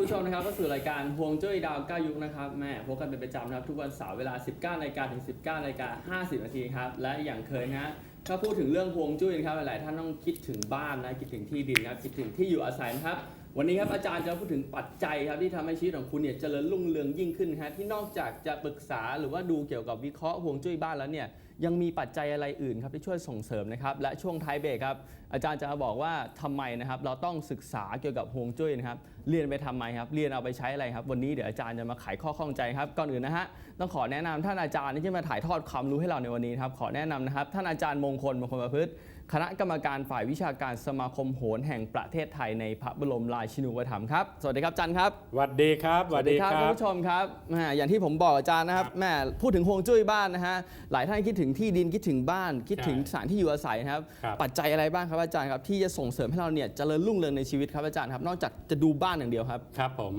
คุณผู้ชมนะครับเข้าสู่รายการฮวงจุ้ยดาวก้ายุคนะครับแม่พบกันเป็นประจำนะครับทุกวันเสาร์เวลา 19นาฬิกาถึง 19นาฬิกา50นาทีครับและอย่างเคยนะฮะถ้าพูดถึงเรื่องฮวงจุ้ยนะครับหลายๆท่านต้องคิดถึงบ้านนะคิดถึงที่ดินนะครับคิดถึงที่อยู่อาศัยนะครับวันนี้ครับอาจารย์จะพูดถึงปัจจัยครับที่ทำให้ชีวิตของคุณเนี่ยเจริญรุ่งเรืองยิ่งขึ้นนะฮะที่นอกจากจะปรึกษาหรือว่าดูเกี่ยวกับวิเคราะห์ฮวงจุ้ยบ้านแล้วเนี่ยยังมีปัจจัยอะไรอื่นครับที่ช่วยส่งเสริมนะครับและช่วงท้ายเบรกครับ อาจารย์จะมาบอกว่าทำไมนะครับ เราต้องศึกษาเกี่ยวกับฮวงจุ้ยนะครับ เรียนไปทำไมครับ เรียนเอาไปใช้อะไรครับ วันนี้เดี๋ยวอาจารย์จะมาไขข้อข้องใจครับ ก่อนอื่นนะฮะ ต้องขอแนะนำท่านอาจารย์ที่จะมาถ่ายทอดความรู้ให้เราในวันนี้นะครับ ขอแนะนำนะครับ ท่านอาจารย์มงคลมงคลประพฤติ คณะกรรมการฝ่ายวิชาการสมาคมโหรแห่งประเทศไทยในพระบรมราชินูปถัมภ์ครับ สวัสดีครับอาจารย์ครับ สวัสดีครับสวัสดีคคุณรับผู้ชมครับแหม่อย่างที่ผมบอกอาจารย์นะครับครับแหม่พูดถึงฮวงจุ้ยบ้านนะฮะ หลายท่านคิดถึงที่ดินคิดถึงบ้าน คิดถึงใช่สถานที่อยู่อาศัยนะครับครับปัจจัยอะไรบ้างครับอาจารย์ครับที่จะส่งเสริมให้เราเนี่ยเจริญรุ่งเรืองในชีวิตครับอาจารย์ครับ นอกจากจะดูบ้านอย่างเดียวครับ ครับผม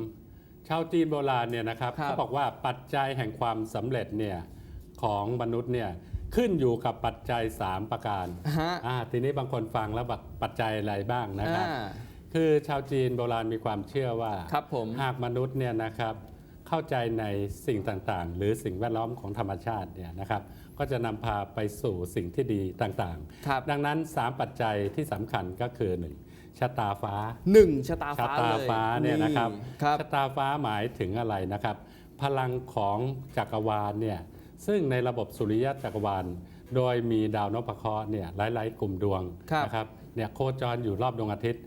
ชาวจีนโบราณเนี่ยนะครับครับเขาบอกว่าปัจจัยแห่งความสำเร็จเนี่ยของมนุษย์เนี่ยขึ้นอยู่กับปัจจัย 3 ประการฮะอ่าทีนี้บางคนฟังแล้วบอกปัจจัยอะไรบ้างนะครับอ่าคือชาวจีนโบราณมีความเชื่อว่าครับผมหากมนุษย์เนี่ยนะครับ เข้าใจในสิ่งต่างๆ หรือสิ่งแวดล้อมของธรรมชาติเนี่ยนะครับก็จะนำพาไปสู่สิ่งที่ดีต่างครับๆดังนั้น 3 ปัจจัยที่สำคัญก็คือ 1. ชะตาฟ้าหนึ่งชะตาชะฟ้าตาเลยฟ้าเนี่ยนะครับครับชะตาฟ้าหมายถึงอะไรนะครับ พลังของจักรวาลเนี่ยซึ่งในระบบสุริยะจักรวาล โดยมีดาวนพเคราะห์เนี่ยหลาย ๆ กลุ่มดวงครับนะครับเนี่ยโคจรอยู่รอบดวงอาทิตย์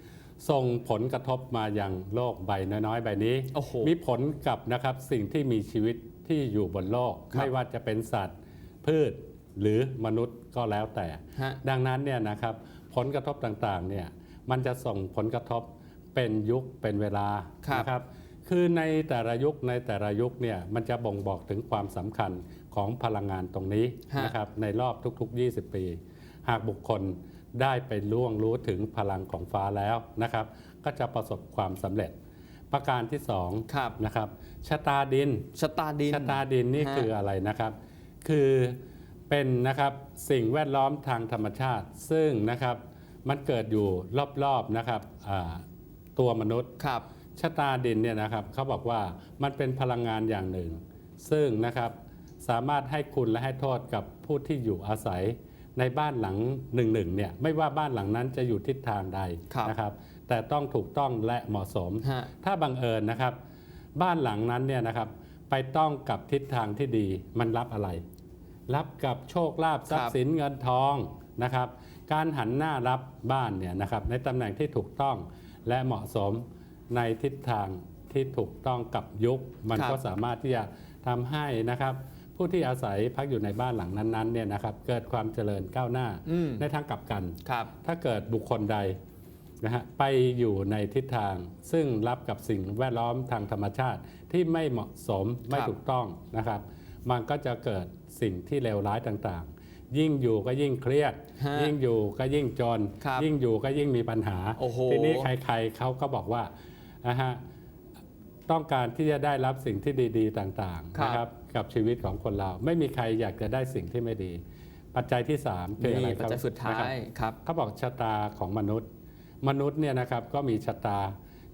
ส่งผลกระทบมาอย่างโลกใบน้อยๆ ใบนี้ โอ้โหมีผลกับนะครับสิ่งที่มีชีวิตที่อยู่บนโลก ครับ ไม่ว่าจะเป็นสัตว์ พืชหรือมนุษย์ก็แล้วแต่ ฮะ ดังนั้นเนี่ยนะครับผลกระทบต่างๆเนี่ยมันจะส่งผลกระทบเป็นยุคเป็นเวลาครับนะครับ คือในแต่ละยุคในแต่ละยุคเนี่ยมันจะบ่งบอกถึงความสำคัญของพลังงานตรงนี้ฮะนะครับในรอบทุก ๆ 20 ปี หากบุคคล ได้ไปล่วงรู้ถึงพลังของฟ้าแล้วนะครับ ก็จะประสบความสำเร็จ ประการที่สองครับนะครับชะตาดินชะตาดินชะตาดินนี่ฮะคืออะไรนะครับ คือเป็นนะครับสิ่งแวดล้อมทางธรรมชาติ ซึ่งนะครับมันเกิดอยู่รอบๆนะครับอ่าตัวมนุษย์ครับชะตาดินเนี่ยนะครับเขาบอกว่ามันเป็นพลังงานอย่างหนึ่ง ซึ่งนะครับสามารถให้คุณและให้โทษกับผู้ที่อยู่อาศัย ในบ้านหลังหนึ่งหนึ่งเนี่ยไม่ว่าบ้านหลังนั้นจะอยู่ทิศทางใดครับนะครับ แต่ต้องถูกต้องและเหมาะสมฮะถ้าบังเอิญนะครับ บ้านหลังนั้นเนี่ยนะครับไปต้องกับทิศทางที่ดีมันรับอะไร รับกับโชคลาภทรัพครัย์บสินเงินทองนะครับ การหันหน้ารับบ้านเนี่ยนะครับในตำแหน่งที่ถูกต้องและเหมาะสมในทิศทางที่ถูกต้องกับยุค มันครับก็สามารถที่จะทำให้นะครับ ผู้ที่อาศัยพักอยู่ในบ้านหลังนั้นๆเนี่ยนะครับเกิดความเจริญก้าวหน้าอืมในทางกลับกันครับถ้าเกิดบุคคลใดนะฮะไปอยู่ในทิศทางซึ่งรับกับสิ่งแวดล้อมทางธรรมชาติที่ไม่เหมาะสมไม่ถูกต้องนะครับ มันก็จะเกิดสิ่งที่เลวร้ายต่างๆ ยิ่งอยู่ก็ยิ่งเครียดฮะยิ่งอยู่ก็ยิ่งจนครับยิ่งอยู่ก็ยิ่งมีปัญหาโอ้โหทีนี้ใครๆเขาก็บอกว่านะฮะต้องการที่จะได้รับสิ่งที่ดี ๆ ต่างครับๆนะครับ กับชีวิตของคนเรา ไม่มีใครอยากจะได้สิ่งที่ไม่ดี ปัจจัยที่สามคืออะไรนี่คปัจรับจัยสุดท้านะครับยครับเขาบอกชะตาของมนุษย์ มนุษย์เนี่ยนะครับก็มีชะตา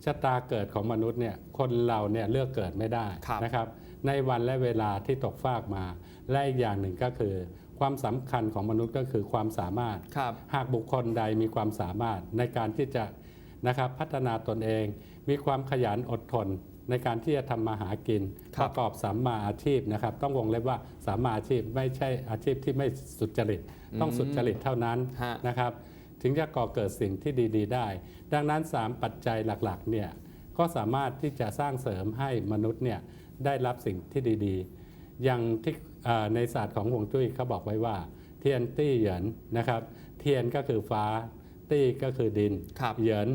ชะตาเกิดของมนุษย์เนี่ยคนเราเนี่ยเลือกเกิดไม่ได้ครับนะครับ ในวันและเวลาที่ตกฟากมา และอีกอย่างหนึ่งก็คือ ความสำคัญของมนุษย์ก็คือความสามารถครับหากบุคคลใดมีความสามารถในการที่จะนะครับพัฒนาตนเอง มีความขยันอดทน ในการที่จะทำมาหากินคปรับระกอบสัมมาอาชีพนะครับ ต้องวงเล็บว่าสัมมาอาชีพไม่ใช่อาชีพที่ไม่สุจริต ต้องอืมสุจริตเท่านั้นฮะ นะครับ ถึงจะก่อเกิดสิ่งที่ดี ๆ ได้ ดังนั้น 3 ปัจจัยหลักๆเนี่ยก็สามารถที่จะสร้างเสริมให้มนุษย์เนี่ยได้รับสิ่งที่ดีๆ อย่างที่เอ่อในศาสตร์ของฮวงจุ้ยเขาบอกไว้ว่า เทียนตี้เหยินนะครับ เทียนก็คือฟ้า ตี้ก็คือดิน ครับเหยิน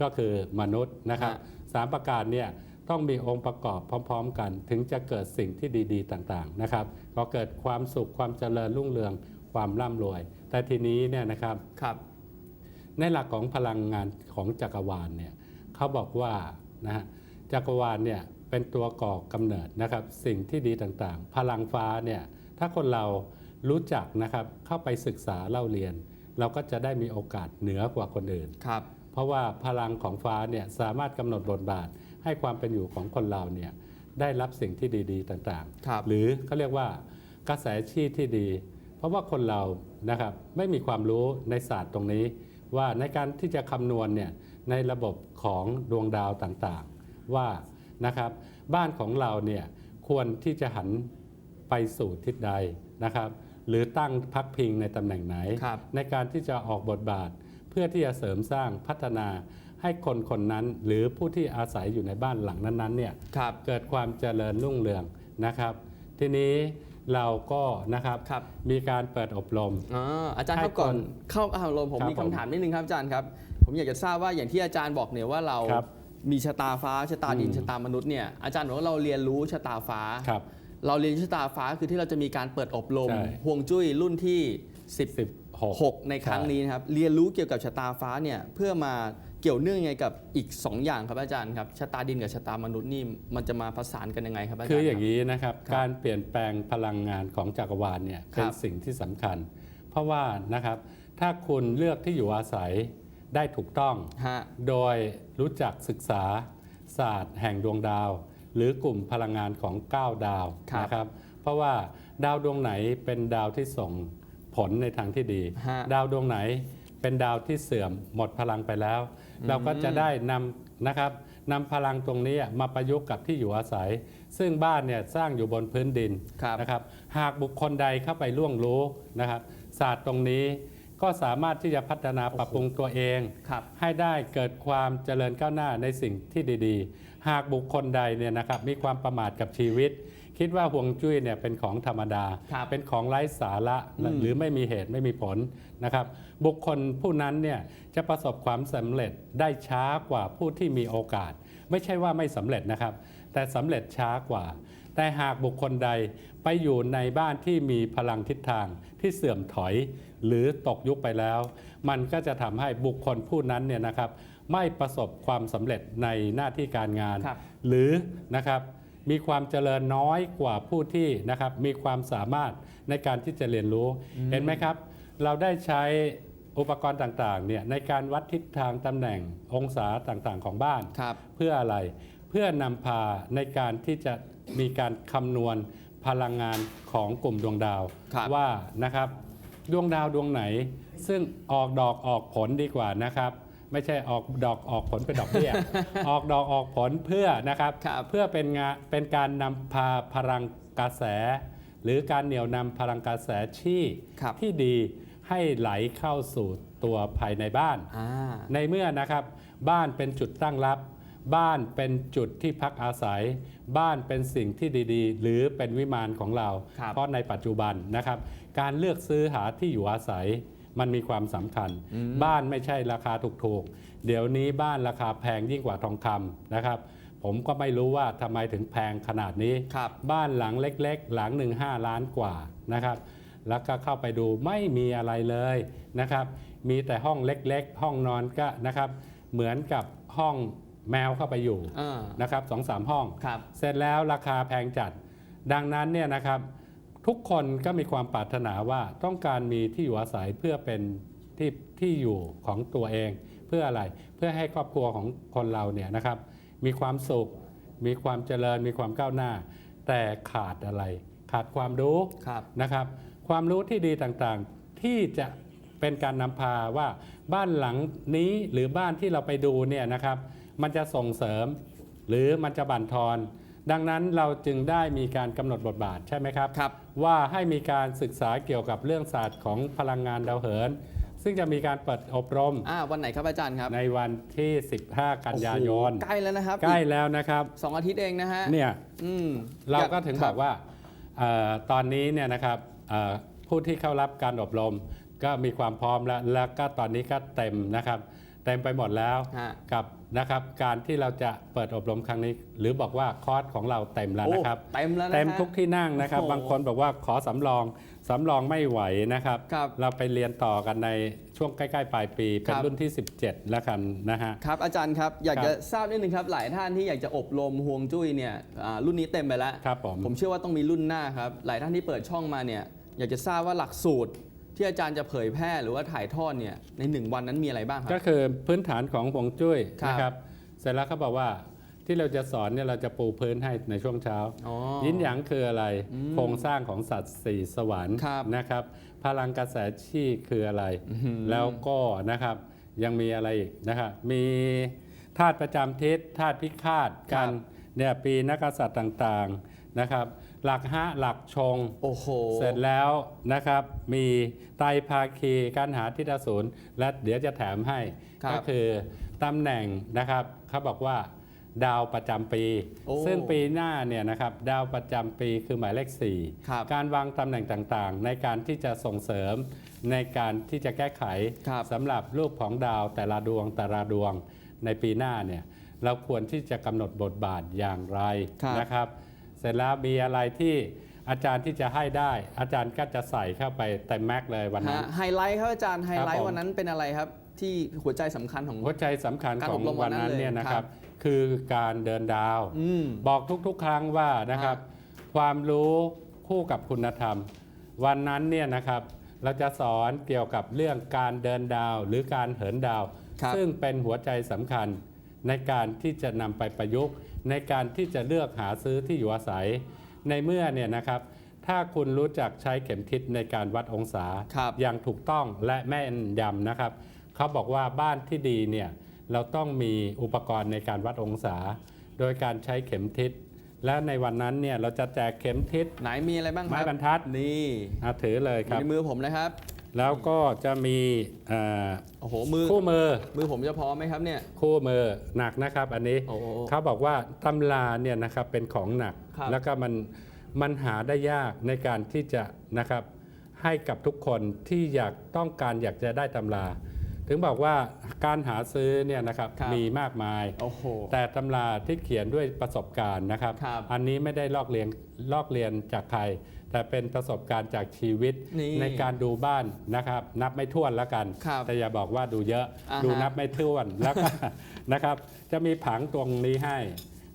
ก็คือมนุษย์นะครับฮะ สามประการเนี่ย ต้องมีองค์ประกอบพร้อม ๆ กัน ถึงจะเกิดสิ่งที่ดี ๆ ต่างๆนะครับก็เกิดความสุขความเจริญรุ่งเรืองความร่ำรวย แต่ทีนี้เนี่ยนะครับครับ ในหลักของพลังงานของจักรวาลเนี่ยเขาบอกว่านะฮะจักรวาลเนี่ยเป็นตัวก่อกำเนิดนะครับ สิ่งที่ดีต่างๆ พลังฟ้าเนี่ยถ้าคนเรารู้จักนะครับเข้าไปศึกษาเล่าเรียน เราก็จะได้มีโอกาสเหนือกว่าคนอื่นครับคเพราะว่าพลังของฟ้าเนี่ยสามารถกำหนดบทบาท ให้ความเป็นอยู่ของคนเราเนี่ยได้รับสิ่งที่ดีๆ ต่างครับๆหรือเขาเรียกว่ากระแสชีพที่ดี เพราะว่าคนเรานะครับไม่มีความรู้ในศาสตร์ตรงนี้ ว่าในการที่จะคำนวณเนี่ยในระบบของดวงดาวต่างๆ ว่านะครับบ้านของเราเนี่ยควรที่จะหันไปสู่ทิศใดนะครับ หรือตั้งพักพิงในตำแหน่งไหนครับในการที่จะออกบทบาท เพื่อที่จะเสริมสร้างพัฒนาให้คนคนนั้นหรือผู้ที่อาศัยอยู่ในบ้านหลังนั้นๆเนี่ยครับเกิดความเจริญรุ่งเรืองนะครับ ทีนี้เราก็นะครับครับมีการเปิดอบรมอ๋ออาจารย์ครับให้คนก่อนเข้าอารมณ์ผมครับมีคำถามนิดนึงครับอาจารย์ครับ ผมอยากจะทราบว่าอย่างที่อาจารย์บอกเนี่ยว่าเราครับมีชะตาฟ้าชะตาดินอืมชะตามนุษย์เนี่ยอาจารย์บอกว่าเราเรียนรู้ชะตาฟ้าครับเราเรียนชะตาฟ้าคือที่เราจะมีการเปิดอบรมใช่ห่วงจุ้ยรุ่นที่16 16 ในครั้งนี้นะครับเรียนรู้เกี่ยวกับชะตาฟ้าเนี่ยเพื่อมา เกี่ยวเนื่องยังไงกับอีก 2 อย่างครับอาจารย์ครับชะตาดินกับชะตามนุษย์นี่มันจะมาผสานกันยังไงครับอาจารย์ คืออย่างนี้นี้นะครับครับการเปลี่ยนแปลงพลังงานของจักรวาลเนี่ยครัเป็นบสิ่งที่สำคัญ เพราะว่านะครับถ้าคุณเลือกที่อยู่อาศัยได้ถูกต้องฮะโดยรู้จักศึกษาศาสตร์แห่งดวงดาว หรือกลุ่มพลังงานของ 9 ดาวครับนะครับเพราะว่าดาวดวงไหนเป็นดาวที่ส่งผลในทางที่ดีฮะดาวดวงไหน เป็นดาวที่เสื่อมหมดพลังไปแล้ว เราก็จะได้นำนะครับนำพลังตรงนี้มาประยุกต์กับที่อยู่อาศัย ซึ่งบ้านเนี่ยสร้างอยู่บนพื้นดินครับนะครับ หากบุคคลใดเข้าไปล่วงรู้นะครับศาสตร์ตรงนี้ก็สามารถที่จะพัฒนาปรับปรุงตัวเองครับให้ได้เกิดความเจริญก้าวหน้าในสิ่งที่ดี ๆ หากบุคคลใดเนี่ยนะครับมีความประมาทกับชีวิต คิดว่าห่วงจุ้ยเนี่ยเป็นของธรรมดา ครับเป็นของไร้สาระอืมหรือไม่มีเหตุไม่มีผลนะครับ บุคคลผู้นั้นเนี่ยจะประสบความสำเร็จได้ช้ากว่าผู้ที่มีโอกาส ไม่ใช่ว่าไม่สำเร็จนะครับ แต่สำเร็จช้ากว่า แต่หากบุคคลใดไปอยู่ในบ้านที่มีพลังทิศทางที่เสื่อมถอย หรือตกยุคไปแล้ว มันก็จะทำให้บุคคลผู้นั้นเนี่ยนะครับ ไม่ประสบความสำเร็จในหน้าที่การงาน ครับ หรือนะครับมีความเจริญน้อยกว่าผู้ที่นะครับมีความสามารถในการที่จะเรียนรู้ เห็นไหมครับ เราได้ใช้อุปกรณ์ต่างๆเนี่ยในการวัดทิศทางตำแหน่งองศาต่างๆของบ้าน ครับ เพื่ออะไร เพื่อนำพาในการที่จะมีการคำนวณพลังงานของกลุ่มดวงดาว ครับ ว่านะครับ ดวงดาวดวงไหน ซึ่งออกดอกออกผลดีกว่านะครับ ไม่ใช่ออกดอกออกผลเป็นดอกเบี้ย ออกดอกออกผลเพื่อนะครับครับเพื่อเป็นงานเป็นการนำพาพลังกระแส หรือการเหนี่ยวนำพลังกระแสที่ครับ ที่ดีให้ไหลเข้าสู่ตัวภายในบ้าน อ่า ในเมื่อนะครับบ้านเป็นจุดตั้งรับ บ้านเป็นจุดที่พักอาศัย บ้านเป็นสิ่งที่ดีๆ หรือเป็นวิมานของเรา ครับเพราะในปัจจุบันนะครับ การเลือกซื้อหาที่อยู่อาศัย มันมีความสำคัญ บ้านไม่ใช่ราคาถูกๆ เดี๋ยวนี้บ้านราคาแพงยิ่งกว่าทองคำนะครับ ผมก็ไม่รู้ว่าทำไมถึงแพงขนาดนี้ครับบ้านหลังเล็กๆ หลังหนึ่งห้าล้านกว่านะครับ แล้วก็เข้าไปดูไม่มีอะไรเลยนะครับ มีแต่ห้องเล็กๆ ห้องนอนก็นะครับ เหมือนกับห้องแมวเข้าไปอยู่อ่านะครับสองสามห้องครับเสร็จแล้วราคาแพงจัด ดังนั้นเนี่ยนะครับ ทุกคนก็มีความปรารถนาว่าต้องการมีที่อยู่อาศัยเพื่อเป็นที่ที่อยู่ของตัวเอง เพื่ออะไรเพื่อให้ครอบครัวของคนเราเนี่ยนะครับ มีความสุข มีความเจริญ มีความก้าวหน้า แต่ขาดอะไร ขาดความรู้ครับนะครับ ความรู้ที่ดีต่างๆที่จะเป็นการนำพาว่าบ้านหลังนี้หรือบ้านที่เราไปดูเนี่ยนะครับ มันจะส่งเสริมหรือมันจะบั่นทอน ดังนั้นเราจึงได้มีการกำหนดบทบาทใช่ไหมครับครับว่าให้มีการศึกษาเกี่ยวกับเรื่องศาสตร์ของพลังงานดาวเหิน ซึ่งจะมีการเปิดอบรมอ่าวันไหนครับอาจารย์ครับ ในวันที่ 15 กันยายนโอ้โหใกล้แล้วนะครับ ใกล้อีแล้วนะครับสองอาทิตย์เองนะฮะเนี่ยอืมเรายก็ถึงคบอกว่าเอ่อตอนนี้เนี่ยนะครับเอ่อผู้ที่เข้ารับการอบรม ก็มีความพร้อมแล้ว แล้วก็ตอนนี้ก็เต็มนะครับ เต็มไปหมดแล้วฮะกับ นะครับการที่เราจะเปิดอบรมครั้งนี้ หรือบอกว่าคอร์สของเราเต็มแล้วนะครับโอ้เต็มแล้วนะฮะเต็มทุกที่นั่งนะครับโอ้โหบางคนบอกว่าขอสำรองสำรองไม่ไหวนะครับครับ เราไปเรียนต่อกันในช่วงใกล้ๆ ปลายปี เป็นครับรุ่นที่ 17 แล้วกันนะฮะครับอาจารย์ครับ อยากครับจะทราบนิดนึงครับ หลายท่านที่อยากจะอบรมฮวงจุ้ยเนี่ยอ่ารุ่นนี้เต็มไปแล้วครับผมผมเชื่อว่าต้องมีรุ่นหน้าครับหลายท่านที่เปิดช่องมาเนี่ยอยากจะทราบว่าหลักสูตร ที่อาจารย์จะเผยแพร่หรือว่าถ่ายทอดเนี่ยในหนึ่งวันนั้นมีอะไรบ้างคก็รับคือพื้นฐานของฮวงจุ้ยครับนะครับ เสร็จแล้วเขาบอกว่าที่เราจะสอนเนี่ยเราจะปูพื้นให้ในช่วงเช้าอ๋อยินหยางคืออะไรอืมโครงสร้างของสัตว์สี่สวรรค์ครับนะครับ พลังกระแสชีคืออะไรอื้อหือแล้วก็นะครับยังมีอะไรอีกนะครับมีธาตุประจำทิศธาตุพิฆาตกันเนี่ยปีนักกษัตริย์ต่างๆนะครับ หลักฮะหลักชง โอ้โห เสร็จแล้วนะครับ มีไตรภาคีการหาทิฏฐศูนย์และเดี๋ยวจะแถมให้ครับก็คือตำแหน่งนะครับเขาบอกว่าดาวประจำปี โอ้ซึ่งปีหน้าเนี่ยนะครับดาวประจำปีคือหมายเลข ครับ4 การวางตำแหน่งต่างๆ ในการที่จะส่งเสริมในการที่จะแก้ไขครับ สำหรับรูปของดาวแต่ละดวงแต่ละดวงในปีหน้าเนี่ยเราควรที่จะกำหนดบทบาทอย่างไรครับ นะครับเสร็จแล้วมีอะไรที่อาจารย์ที่จะให้ได้ อาจารย์ก็จะใส่เข้าไปเต็มแม็กเลยวันนั้นฮะไฮไลท์ครับอาจารย์ไฮไลครับท์ผมวันนั้นเป็นอะไรครับ ที่หัวใจสำคัญของหัวใจสำคัญการขอองบรมวัวันนนั้นนั้นเลยเนี่ยนะคครัรับบคือการเดินดาวอืมบอกทุกๆ ครั้งว่านะครับ ความรู้คู่กับคุณธรรม วันนั้นเนี่ยนะครับเราจะสอนเกี่ยวกับเรื่องการเดินดาว หรือการเหินดาวครับซึ่งเป็นหัวใจสำคัญในการที่จะนำไปประยุกต์ ในการที่จะเลือกหาซื้อที่อยู่อาศัย ในเมื่อเนี่ยนะครับ ถ้าคุณรู้จักใช้เข็มทิศในการวัดองศาครับอย่างถูกต้องและแม่นยำนะครับเขาบอกว่าบ้านที่ดีเนี่ยเราต้องมีอุปกรณ์ในการวัดองศา โดยการใช้เข็มทิศและในวันนั้นเนี่ยเราจะแจกเข็มทิศไหนมีอะไรบ้างคไม้รับบรรทัดนี่อาถือเลยอครัยู่บในมือผมนะครับ แล้วก็จะมีเอ่อโอ้โหมือคู่มือมือผมจะพอไหมครับเนี่ย คู่มือหนักนะครับอันนี้โอ้โหเขาบอกว่าตำราเนี่ยนะครับเป็นของหนัก ครับ แล้วก็มันมันหาได้ยากในการที่จะนะครับให้กับทุกคนที่อยากต้องการอยากจะได้ตำรา ถึงบอกว่าการหาซื้อเนี่ยนะครับครับมีมากมายโอ้โหแต่ตำราที่เขียนด้วยประสบการณ์นะครับครับอันนี้ไม่ได้ลอกเรียนลอกเรียนจากใคร แต่เป็นประสบการณ์จากชีวิตนี่ในการดูบ้านนะครับ นับไม่ถ้วนแล้วกันครับแต่อย่าบอกว่าดูเยอะอ่าฮะดูนับไม่ถ้วนแล้วก็นะครับ จะมีผังตรงนี้ให้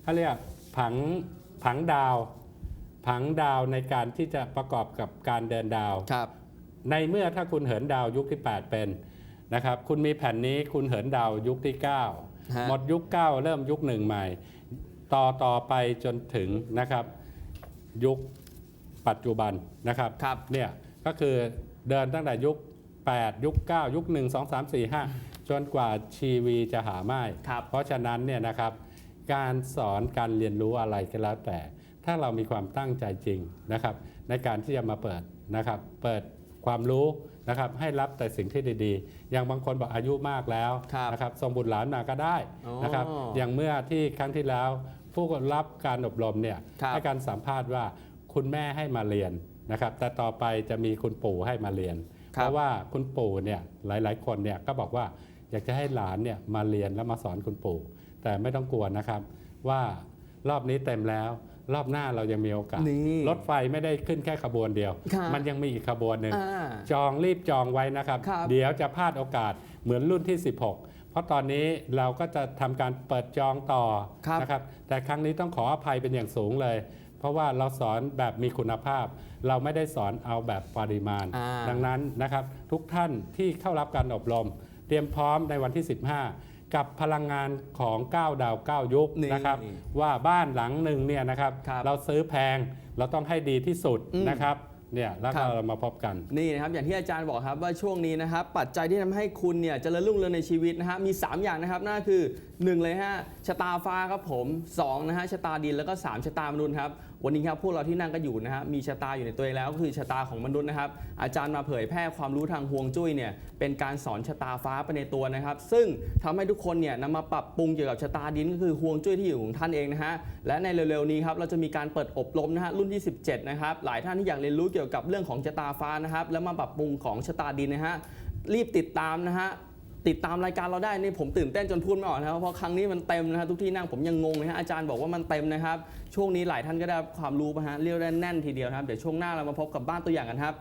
เขาเรียกผังผังดาว ผังดาวในการที่จะประกอบกับการเดินดาวครับในเมื่อถ้าคุณเหินดาวยุคที่ 8 เป็น นะครับคุณมีแผ่นนี้คุณเหินดาวยุคที่ฮะ9หมดยุค 9 เริ่มยุคหนึ่งใหม่ ต่อต่อไปจนถึงนะครับยุคปัจจุบันนะครับครับเนี่ยก็คือเดินตั้งแต่ยุค 8 ยุค 9 ยุค 1 2 3 4 5 จนกว่าชีวีจะหาไม่ครับเพราะฉะนั้นเนี่ยนะครับการสอนการเรียนรู้อะไรก็แล้วแต่ ถ้าเรามีความตั้งใจจริงนะครับ ในการที่จะมาเปิดนะครับ เปิดความรู้ นะครับให้รับแต่สิ่งที่ดีๆ อย่างบางคนบอกอายุมากแล้วครับนะครับส่งบุตรหลานมาก็ได้นะครับอ๋อออย่างเมื่อที่ครั้งที่แล้ว ผู้รับการอบรมเนี่ยครับให้การสัมภาษณ์ว่าคุณแม่ให้มาเรียนนะครับแต่ต่อไปจะมีคุณปู่ให้มาเรียนครัเพบราะว่าคุณปู่เนี่ยหลายๆ คนเนี่ยก็บอกว่าอยากจะให้หลานเนี่ยมาเรียนแล้วมาสอนคุณปู่ แต่ไม่ต้องกลัวนะครับว่ารอบนี้เต็มแล้ว รอบหน้าเรายังมีโอกาส นี่รถไฟไม่ได้ขึ้นแค่ขบวนเดียวครับมันยังมีอีกขบวนหนึ่ง อ่าจองรีบจองไว้นะครับ ครับเดี๋ยวจะพลาดโอกาสเหมือนรุ่นที่ 16 เพราะตอนนี้เราก็จะทำการเปิดจองต่อครับนะครับ แต่ครั้งนี้ต้องขออภัยเป็นอย่างสูงเลย เพราะว่าเราสอนแบบมีคุณภาพ เราไม่ได้สอนเอาแบบปริมาณ อ่า ดังนั้นนะครับทุกท่านที่เข้ารับการอบรม เตรียมพร้อมในวันที่ 15 กับพลังงานของ 9 ดาว 9 ยุคนี่นะครับ ว่าบ้านหลังหนึ่งเนี่ยนะครับครับเราซื้อแพงเราต้องให้ดีที่สุดอืมนะครับเนี่ยแล้วครัก็บเรามาพบกันนี่นะครับอย่างที่อาจารย์บอกครับว่าช่วงนี้นะครับปัจจัยที่ทำให้คุณเนี่ยเจริญรุ่งเรืองในชีวิตนะฮะมี 3 อย่างนะครับนั่นก็คือ 1 เลยฮะชะตาฟ้าครับผม2นะฮะชะตาดินแล้วก็ 3ชะตามนุษย์ครับ วันนี้ครับพวกเราที่นั่งกันอยู่นะฮะมีชะตาอยู่ในตัวเองแล้วก็คือชะตาของมนุษย์นะครับ อาจารย์มาเผยแพร่ความรู้ทางฮวงจุ้ยเนี่ยเป็นการสอนชะตาฟ้าไปในตัวนะครับ ซึ่งทำให้ทุกคนเนี่ยนำมาปรับปรุงเกี่ยวกับชะตาดินก็คือฮวงจุ้ยที่อยู่ของท่านเองนะฮะและในเร็วๆนี้ครับเราจะมีการเปิดอบรมนะฮะรุ่นที่17นะครับหลายท่านที่อยากเรียนรู้เกี่ยวกับเรื่องของชะตาฟ้านะครับแล้วมาปรับปรุงของชะตาดินนะฮะรีบติดตามนะฮะ ติดตามรายการเราได้นี่ผมตื่นเต้นจนพูดไม่ออกนะครับเพราะครั้งนี้มันเต็มนะฮะทุกที่นั่งผมยังงงเลยฮะอาจารย์บอกว่ามันเต็มนะครับช่วงนี้หลายท่านก็ได้ความรู้มาฮะเรียกได้แน่นทีเดียวนะครับเดี๋ยวช่วงหน้าเรามาพบกับบ้านตัวอย่างกันครับ